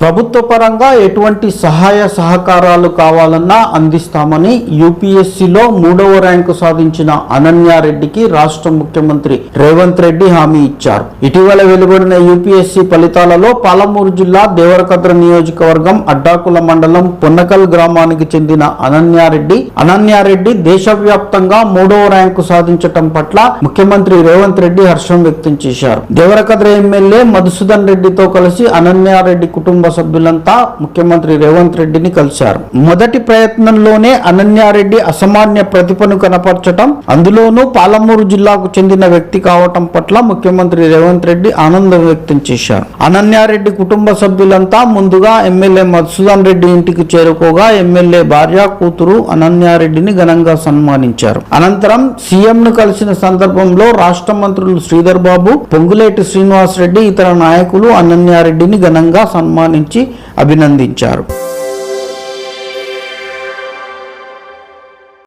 ప్రభుత్వ పరంగా ఎటువంటి సహాయ సహకారాలు కావాలన్నా అందిస్తామని యూపీఎస్సీలో మూడవ ర్యాంకు సాధించిన అనన్యారెడ్డికి రాష్ట్ర ముఖ్యమంత్రి రేవంత్ రెడ్డి హామీ ఇచ్చారు. ఇటీవల వెలువడిన యూపీఎస్సీ ఫలితాలలో పాలమూరు జిల్లా దేవరకద్ర నియోజకవర్గం అడ్డాకుల మండలం పొన్నకల్ గ్రామానికి చెందిన అనన్యారెడ్డి అనన్యారెడ్డి దేశవ్యాప్తంగా మూడవ ర్యాంకు సాధించటం పట్ల ముఖ్యమంత్రి రేవంత్ రెడ్డి హర్షం వ్యక్తం చేశారు. దేవరకద్ర ఎమ్మెల్యే మధుసూదన్ రెడ్డితో కలిసి అనన్యారెడ్డి కుటుంబ సభ్యులంతా ముఖ్యమంత్రి రేవంత్ రెడ్డిని కలిశారు. మొదటి ప్రయత్నంలోనే అనన్యారెడ్డి అసామాన్య ప్రతిభను కనపరచటం అందులోనూ పాలమూరు జిల్లాకు చెందిన వ్యక్తి కావటం పట్ల ముఖ్యమంత్రి రేవంత్ రెడ్డి ఆనందం వ్యక్తం చేశారు. అనన్యారెడ్డి కుటుంబ సభ్యులంతా ముందుగా ఎమ్మెల్యే మధుసూదన్ రెడ్డి ఇంటికి చేరుకోగా ఎమ్మెల్యే భార్య కూతురు అనన్యారెడ్డిని ఘనంగా సన్మానించారు. అనంతరం సీఎం ను కలిసిన సందర్భంలో రాష్ట్ర మంత్రులు శ్రీధర్ బాబు పొంగులేటి శ్రీనివాస్ రెడ్డి ఇతర నాయకులు అనన్యారెడ్డిని ఘనంగా సన్మానించి అభినందించారు.